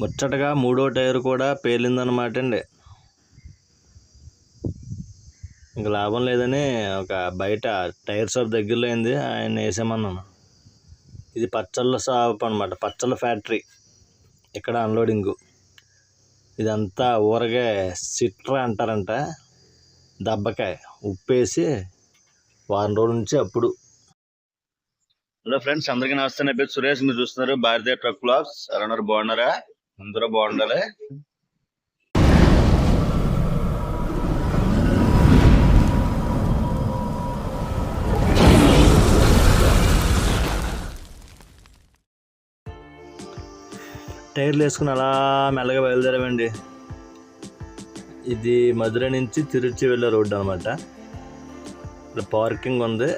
ముచ్చటగా మూడో టైర్ కూడా పేలిందనమాట అండి ఇంక లాభం లేదని ఒక బయట టైర్ షాప్ దగ్గరలో అయింది ఆయన వేసామన్నాను. ఇది పచ్చళ్ళ షాప్ అనమాట పచ్చళ్ళ ఫ్యాక్టరీ. ఇక్కడ అన్లోడింగు. ఇదంతా ఊరగాయ సిట్రా అంటారంట దబ్బకాయ. ఉప్పేసి వారం రోజుల నుంచి అప్పుడు. హలో ఫ్రెండ్స్ అందరికీ నమస్తే. నా పేరు సురేష్. మీరు చూస్తున్నారు భారతీయ ట్రక్ బ్లాగ్స్. ఎలా ఉన్నారు? బాగున్నారా? అందరూ బాగుండాలి? టైర్లు వేసుకుని అలా మెల్లగా బయలుదేరామండి. ఇది మధుర నుంచి తిరుచి వెళ్ళే రోడ్డు అనమాట ఇక్కడ పార్కింగ్ ఉంది.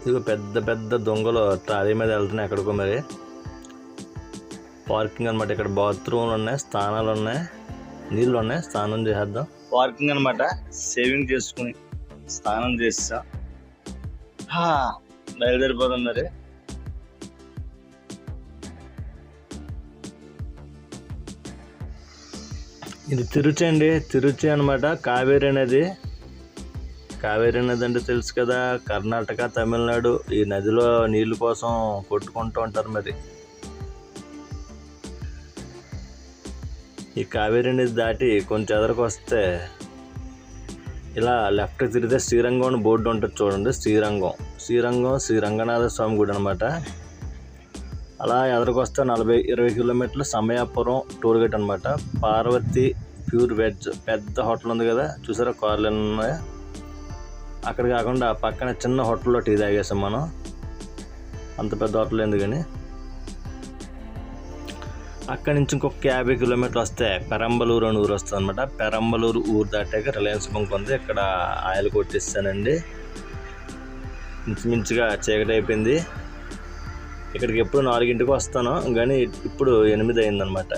ఇదిగో పెద్ద పెద్ద దొంగలు ట్రాలీ మీద వెళ్తున్నాయి ఎక్కడికో మరి. పార్కింగ్ అనమాట ఇక్కడ బాత్రూమ్లు ఉన్నాయి స్నానాలు ఉన్నాయి నీళ్ళు ఉన్నాయి. స్నానం చేసేద్దాం. పార్కింగ్ అనమాట సేవింగ్ చేసుకుని స్నానం చేస్తా. హా, బయలుదేరిపోదాం మరి. ఇది తిరుచి అండి తిరుచి అనమాట కావేరి నది. కావేరి నది అంటే తెలుసు కదా కర్ణాటక తమిళనాడు. ఈ నదిలో నీళ్ళ కోసం కొట్టుకుంటూ ఉంటారు మరి. ఈ కావేరి నది దాటి కొంచెం ఎదరకు వస్తే ఇలా లెఫ్ట్ తిరిగితే శ్రీరంగం అని బోర్డు ఉంటుంది చూడండి శ్రీరంగం. శ్రీరంగం శ్రీ రంగనాథ స్వామి గుడి అనమాట అలా ఎదరికి వస్తే నలభై ఇరవై కిలోమీటర్లు సమయాపురం టూర్ గేట్ అనమాట పార్వతి ప్యూర్ వెజ్ పెద్ద హోటల్ ఉంది కదా చూసారా కార్లు ఉన్నాయి? అక్కడ కాకుండా పక్కన చిన్న హోటల్లో టీ తాగేసాం మనం. అంత పెద్ద హోటల్ ఎందుకని? అక్కడి నుంచి ఇంకొక యాభై కిలోమీటర్లు వస్తే పెరంబలూరు అని ఊరు వస్తుంది అనమాట పెరంబలూరు ఊరు దాటాక రిలయన్స్ బంక్ ఉంది. ఇక్కడ ఆయిల్ కొట్టిస్తానండి. ఇంచుమించుగా చీకటి అయిపోయింది. ఇక్కడికి ఎప్పుడు నాలుగింటికి వస్తాను. కానీ ఇప్పుడు ఎనిమిది అయిందనమాట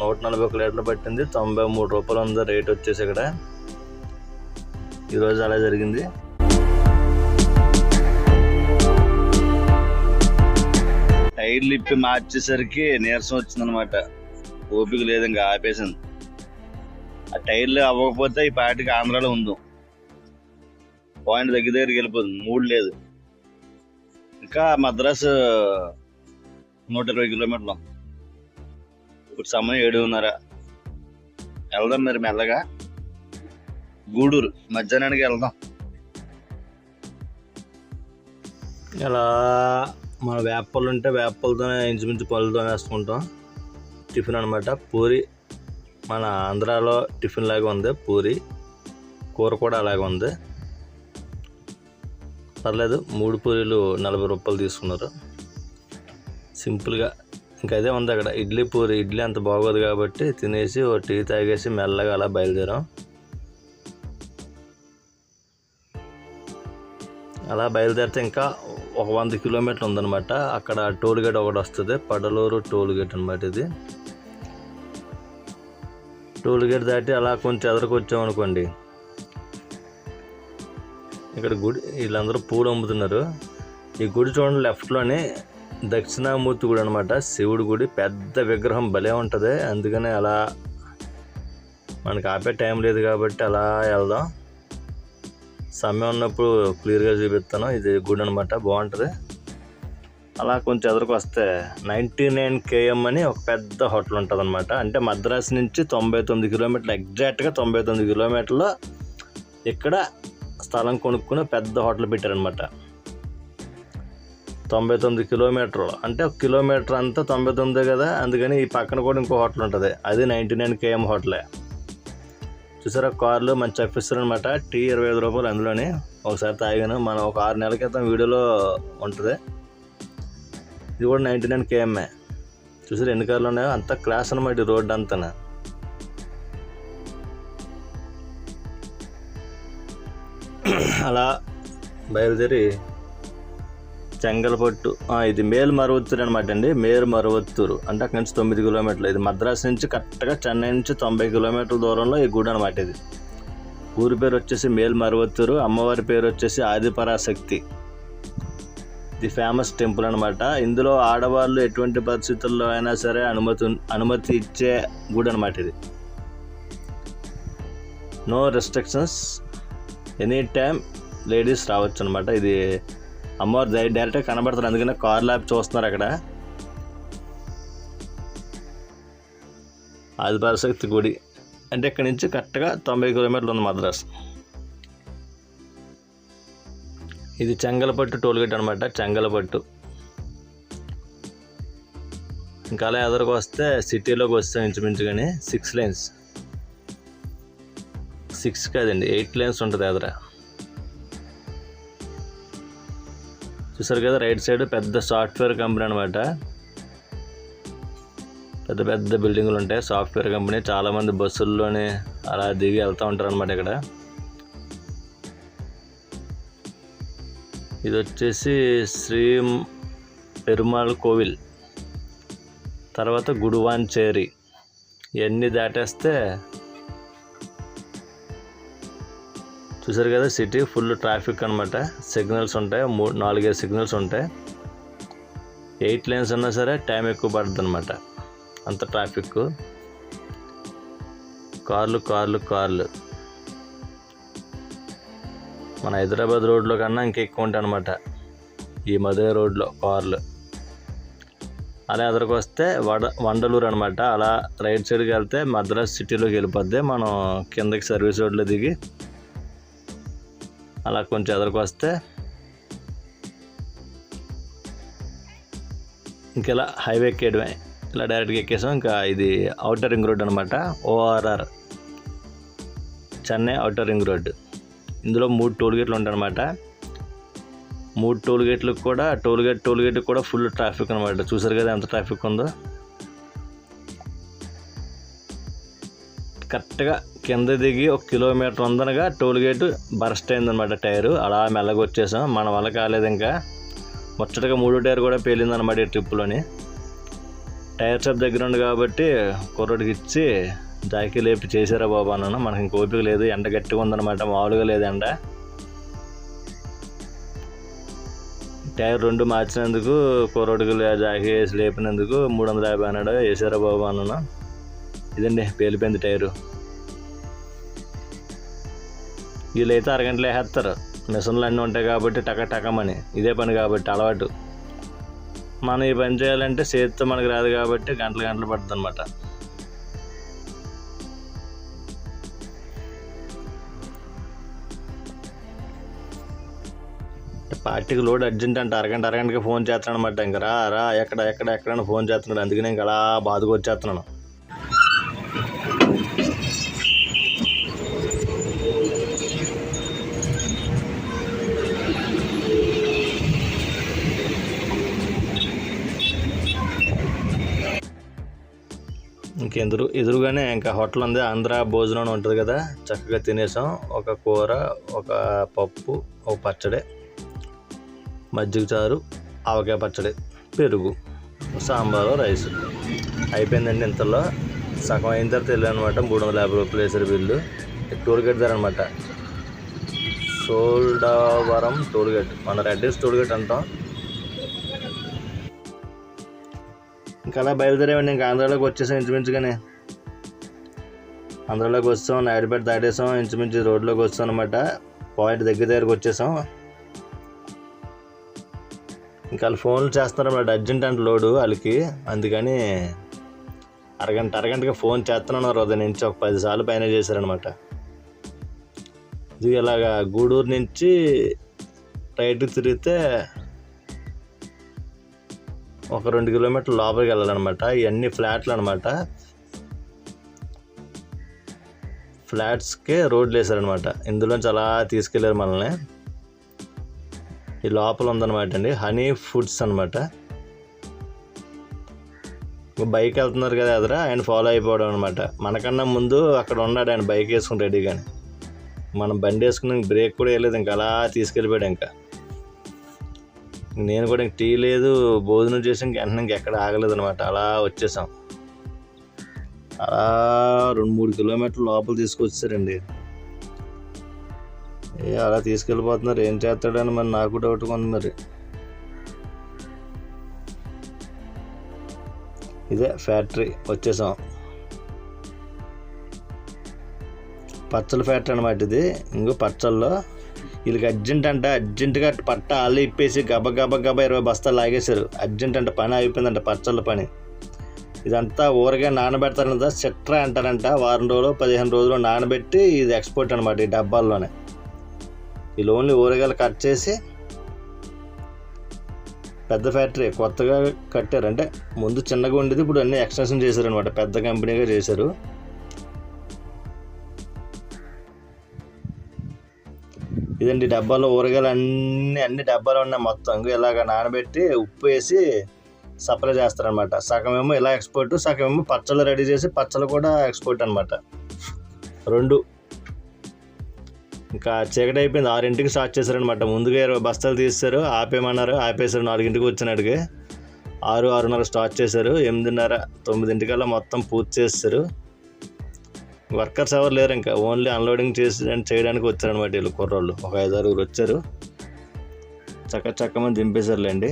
నూట నలభై ఒక లీటర్లు పట్టింది. తొంభై మూడు రూపాయలు ఉంది. రేట్ వచ్చేసి ఇక్కడ. ఈరోజు అలా జరిగింది. టైర్లు ఇప్పి మార్చేసరికి నీరసం వచ్చిందనమాట ఓపిక లేదు ఇంకా ఆపేసింది ఆ టైర్లు అవ్వకపోతే ఈ పాటికి ఆంధ్రాలో ఉందాం. పాయింట్ దగ్గర దగ్గరికి వెళ్ళిపోతుంది మూడు లేదు. ఇంకా మద్రాసు నూట ఇరవై కిలోమీటర్లు ఇప్పుడు సమయం ఏడున్నర. వెళ్దాం మరి మెల్లగా. గూడూరు మధ్యాహ్నానికి వెళ్దాం. ఎలా? మన వేపలు ఉంటే వేపలతోనే ఇంచుమించు పళ్ళతో వేసుకుంటాం. టిఫిన్ అనమాట పూరి మన ఆంధ్రాలో టిఫిన్ లాగా ఉంది. పూరి కూర కూడా అలాగే ఉంది. పర్లేదు మూడు పూరీలు నలభై రూపాయలు తీసుకున్నారు. సింపుల్గా ఇంకా అదే ఉంది అక్కడ. ఇడ్లీ పూరి ఇడ్లీ అంత బాగోదు కాబట్టి తినేసి ఓ టీ తాగేసి మెల్లగా అలా బయలుదేరాం. అలా బయలుదేరితే ఇంకా ఒక వంద కిలోమీటర్లు ఉందన్నమాట. అక్కడ టోల్ గేట్ ఒకటి వస్తుంది. పడలూరు టోల్ గేట్ అనమాట ఇది. టోల్ గేట్ దాటి అలా కొంచెం ఎదరకు వచ్చామనుకోండి ఇక్కడ గుడి వీళ్ళందరూ పూలు అమ్ముతున్నారు. ఈ గుడి చూడండి లెఫ్ట్లోనే దక్షిణామూర్తి గుడి అనమాట శివుడి గుడి. పెద్ద విగ్రహం భలే ఉంటుంది. అందుకనే అలా మనకి ఆపే టైం లేదు కాబట్టి అలా వెళ్దాం. సమయం ఉన్నప్పుడు క్లియర్గా చూపిస్తాను. ఇది గుడి అనమాట బాగుంటుంది. అలా కొంచెం ఎదురుకు వస్తే నైంటీ నైన్ కేఎం అని ఒక పెద్ద హోటల్ ఉంటుంది అనమాట అంటే మద్రాసు నుంచి తొంభై తొమ్మిది కిలోమీటర్లు ఎగ్జాక్ట్గా తొంభై తొమ్మిది కిలోమీటర్లు ఇక్కడ స్థలం కొనుక్కుని పెద్ద హోటల్ పెట్టారనమాట తొంభై తొమ్మిది కిలోమీటర్లు అంటే ఒక కిలోమీటర్ అంతా తొంభై తొమ్మిదే కదా అందుకని ఈ పక్కన కూడా ఇంకో హోటల్ ఉంటుంది. అది నైంటీ నైన్ కేఎం హోటలే. చూసారా? కార్లు మంచి చప్పిస్తారు అనమాట టీ ఇరవై ఐదు రూపాయలు అందులోనే. ఒకసారి తాగాను. మనం ఒక ఆరు నెలల క్రితం వీడియోలో ఉంటుంది. ఇది కూడా నైంటీ నైన్ కేఎంఏ చూసారు ఎన్ని కార్లు ఉన్నాయో? అంత క్లాస్ అనమాట ఈ రోడ్డు అంతా అలా బయలుదేరి చెంగల్పట్టు. ఇది మేలు మరవత్తూరు అనమాట అండి. మేలు మరవత్తూరు. అంటే అక్కడి నుంచి తొమ్మిది కిలోమీటర్లు. ఇది మద్రాసు నుంచి కరెక్ట్గా చెన్నై నుంచి తొంభై కిలోమీటర్ల దూరంలో ఈ గుడి అనమాట ఇది. ఊరి పేరు వచ్చేసి మేలు మరవత్తూరు. అమ్మవారి పేరు వచ్చేసి ఆదిపరాశక్తి. ఇది ఫేమస్ టెంపుల్ అనమాట ఇందులో ఆడవాళ్ళు ఎటువంటి పరిస్థితుల్లో అయినా సరే అనుమతి అనుమతి ఇచ్చే గుడి అనమాట ఇది. No restrictions. Any time ladies రావచ్చు అనమాట ఇది అమ్మవారు డై- డైరెక్ట్గా కనబడుతుంది అందుకనే కార్ ల్యాబ్ చూస్తున్నారు అక్కడ. ఆదిపరశక్తి గుడి. అంటే ఇక్కడ నుంచి కరెక్ట్గా తొంభై కిలోమీటర్లు ఉంది మద్రాస్. ఇది చెంగలపట్టు టోల్గేట్ అనమాట చెంగలపట్టు. ఇంకా అలా ఎదురుకు వస్తే సిటీలోకి వస్తే ఇంచుమించుగానే సిక్స్ లైన్స్ సిక్స్ కాదండి ఎయిట్ లైన్స్ ఉంటుంది ఎదుర. చూసారు కదా రైట్ సైడ్ పెద్ద సాఫ్ట్వేర్ కంపెనీ అనమాట పెద్ద పెద్ద బిల్డింగులు ఉంటాయి. సాఫ్ట్వేర్ కంపెనీ చాలామంది బస్సుల్లోనే అలా దిగి వెళ్తూ ఉంటారు అనమాట ఇక్కడ. ఇది వచ్చేసి శ్రీ పెరుమాళ్ కోవిల్. తర్వాత గుడువాంచేరి. ఇవన్నీ దాటేస్తే చూసారు కదా సిటీ ఫుల్ ట్రాఫిక్ అనమాట సిగ్నల్స్ ఉంటాయి మూడు నాలుగైదు సిగ్నల్స్ ఉంటాయి. ఎయిట్ లైన్స్ ఉన్నా సరే టైం ఎక్కువ పడుతుంది అనమాట అంత ట్రాఫిక్ కార్లు కార్లు కార్లు. మన హైదరాబాద్ రోడ్లో కన్నా ఇంకా ఎక్కువ ఉంటాయి అనమాట ఈ మధుర రోడ్లో కార్లు. అలా ఎదురుకు వస్తే వడ వండలూరు అనమాట అలా రైట్ సైడ్కి వెళ్తే మద్రాస్ సిటీలోకి వెళ్ళిపోద్ది. మనం కిందకి సర్వీస్ రోడ్లో దిగి అలా కొంచెం ఎదురుకు వస్తే ఇంకెలా హైవే ఎక్కేయడమే. ఇలా డైరెక్ట్గా ఎక్కేసాం. ఇంకా ఇది అవుటర్ రింగ్ రోడ్ అనమాట ORR Chennai outer ring road. ఇందులో మూడు టోల్ గేట్లు ఉంటాయన్నమాట. మూడు టోల్ గేట్లకు కూడా టోల్ గేట్ టోల్ గేట్కి కూడా ఫుల్ ట్రాఫిక్ అనమాట చూసారు కదా ఎంత ట్రాఫిక్ ఉందో? కరెక్ట్గా కింద దిగి ఒక కిలోమీటర్ ఉందనగా టోల్ గేట్ బరస్ట్ అయిందనమాట టైరు. అలా మెల్లగా వచ్చేసాం. మన వల్ల కాలేదు ఇంకా. ముచ్చటగా మూడో టైర్ కూడా పేలిందనమాట ఈ ట్రిప్లోని టైర్ షాప్ దగ్గర ఉంది కాబట్టి కుర్రోడికి ఇచ్చి జాకీ లేపి చేశారా బాబా అన్నాను. మనకి ఇంక ఓపిక లేదు. ఎండ గట్టిగా ఉందన్నమాట మామూలుగా లేదు ఎండ. టైర్ రెండు మార్చినందుకు కుర్రడికి జాకీ వేసి లేపినందుకు మూడు వందల యాభై అన్నాడు. వేసారా బాబా అన్నాను. ఇదండి పేలిపోయింది టైరు. వీళ్ళైతే అరగంటలో వేస్తారు. మిషన్లు అన్నీ ఉంటాయి కాబట్టి టక టకమని. ఇదే పని కాబట్టి అలవాటు. మనం ఈ పని చేయాలంటే చేతితో మనకు రాదు కాబట్టి గంటలు గంటలు పడుతుంది అనమాట పార్టీకి లోడ్ అర్జెంట్ అంటే అరగంట అరగంటకి ఫోన్ చేస్తున్నాడు అనమాట ఇంకా రా రా ఎక్కడ ఎక్కడ ఎక్కడైనా ఫోన్ చేస్తున్నాడు. అందుకనే ఇంకా అలా బాధకు వచ్చేస్తున్నాను. ఇంకెదురు ఎదురుగానే ఇంకా హోటల్ ఉంది ఆంధ్ర భోజనం అని ఉంటుంది కదా చక్కగా తినేసాం. ఒక కూర ఒక పప్పు ఒక పచ్చడి మజ్జిగ చారు ఆవకాయ పచ్చడి పెరుగు సాంబారు రైస్. అయిపోయిందండి ఇంతలో. సగం అయిన తర్వాత వెళ్ళాను అనమాట మూడు వందల యాభై రూపాయలు వేసారు బిల్లు. టోల్ గేట్ ధర అనమాట సోల్డవరం టోల్ గేట్ మన రెడ్డిస్ టోల్ గేట్ అంటాం. ఇంకా అలా బయలుదేరామండి ఇంకా ఆంధ్రాలోకి వచ్చేసాం ఇంచుమించుగానే. ఆంధ్రాలోకి వస్తాం నాయుడుపేట దాటేసాం ఇంచుమించు రోడ్లోకి వస్తాం అనమాట పాయింట్ దగ్గర దగ్గరకు వచ్చేసాం. ఇంకా వాళ్ళు ఫోన్లు చేస్తున్నారన్నమాట అర్జెంట్ అంటే లోడు వాళ్ళకి. అందుకని అరగంట అరగంటగా ఫోన్ చేస్తున్నాను ఉదయం నుంచి ఒక పది సార్లు పైన చేశారనమాట ఇది ఇలాగా గూడూరు నుంచి రైట్కి తిరిగితే ఒక రెండు కిలోమీటర్లు లోపలికి వెళ్ళాలన్నమాట. ఇవన్నీ ఫ్లాట్లు అనమాట ఫ్లాట్స్కే రోడ్లు వేశారనమాట ఇందులోంచి అలా తీసుకెళ్ళారు మనల్ని. ఈ లోపల ఉందన్నమాట అండి. హనీ ఫుడ్స్ అనమాట బైక్ వెళ్తున్నారు కదా ఎదురా ఆయన ఫాలో అయిపోవడం అనమాట మనకన్నా ముందు అక్కడ ఉన్నాడు ఆయన బైక్ వేసుకుని కానీ మనం బండి వేసుకుని బ్రేక్ కూడా వేయలేదు ఇంకా అలా తీసుకెళ్ళిపోయాడు ఇంకా. నేను కూడా టీ లేదు భోజనం చేసాం వెంటనే ఎక్కడ ఆగలేదు అనమాట అలా వచ్చేసాం. అలా రెండు మూడు కిలోమీటర్ల లోపల తీసుకొచ్చారండి. అలా తీసుకెళ్ళిపోతున్నారు ఏం చేస్తాడని మరి నాకు డౌట్ కొంది మరి. ఇదే ఫ్యాక్టరీ వచ్చేసాం. పచ్చల ఫ్యాక్టరీ అనమాట ఇది. ఇంకో పచ్చల్లో వీళ్ళకి అర్జెంట్ అంటే అర్జెంటుగా పట్ట అల్లు ఇప్పేసి గబ గబ గబ ఇరవై బస్తాలు లాగేశారు. అర్జెంట్ అంటే పని అయిపోయిందంట పచ్చళ్ళ పని. ఇదంతా ఊరగా నానబెడతారంట సిట్రా అంటారంట. వారం రోజులు పదిహేను రోజులు నానబెట్టి ఇది ఎక్స్పోర్ట్ అనమాట ఈ డబ్బాల్లోనే. వీళ్ళు ఓన్లీ ఊరగాయలు కట్ చేసి పెద్ద ఫ్యాక్టరీ కొత్తగా కట్టారు. అంటే ముందు చిన్నగా ఉండేది ఇప్పుడు అన్ని ఎక్స్టెన్షన్ చేశారు అనమాట పెద్ద కంపెనీగా చేశారు. ఇదండి డబ్బాలో ఊరగాయలు అన్ని అన్ని డబ్బాలు ఉన్నాయి మొత్తం. ఇలాగ నానబెట్టి ఉప్పు వేసి సప్లై చేస్తారనమాట సగం ఏమో ఇలా ఎక్స్పోర్ట్ సగం ఏమో పచ్చళ్ళు రెడీ చేసి పచ్చళ్ళు కూడా ఎక్స్పోర్ట్ అనమాట రెండు. ఇంకా చీకటి అయిపోయింది. ఆరింటికి స్టార్ట్ చేశారనమాట ముందుగా ఇరవై బస్తాలు తీస్తారు ఆపేయమన్నారు. ఆపేశారు. నాలుగింటికి వచ్చినట్టుగా ఆరు ఆరున్నర స్టార్ట్ చేశారు. ఎనిమిదిన్నర తొమ్మిదింటికల్లా మొత్తం పూర్తి చేస్తారు వర్కర్స్ ఎవరు లేరు ఇంకా. ఓన్లీ అన్లోడింగ్ చేసి చేయడానికి వచ్చారనమాట వీళ్ళు కుర్రోళ్ళు. ఒక ఐదు ఆరుగురు వచ్చారు. చక్క చక్కమని దింపేశారులేండి.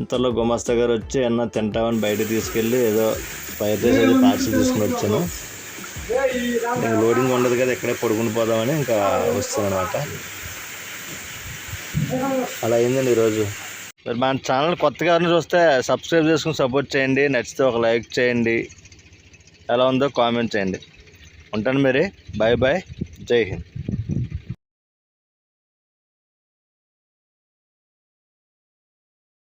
ఇంతలో గుమస్తా గారు వచ్చి ఏమన్నా తింటామని బయటకు తీసుకెళ్ళి ఏదో ఫైర్ రైస్ అది పార్సల్ తీసుకుని వచ్చాను. ఇంకా లోడింగ్ ఉండదు కదా ఇక్కడే పడుకుని పోదామని ఇంకా వస్తాను అనమాట అలా అయిందండి ఈరోజు. మరి మన ఛానల్ కొత్తగా చూస్తే సబ్స్క్రైబ్ చేసుకుని సపోర్ట్ చేయండి. నచ్చితే ఒక లైక్ చేయండి. ఎలా ఉందో కామెంట్ చేయండి. ఉంటాను మరి. బాయ్ బాయ్ జై హింద్.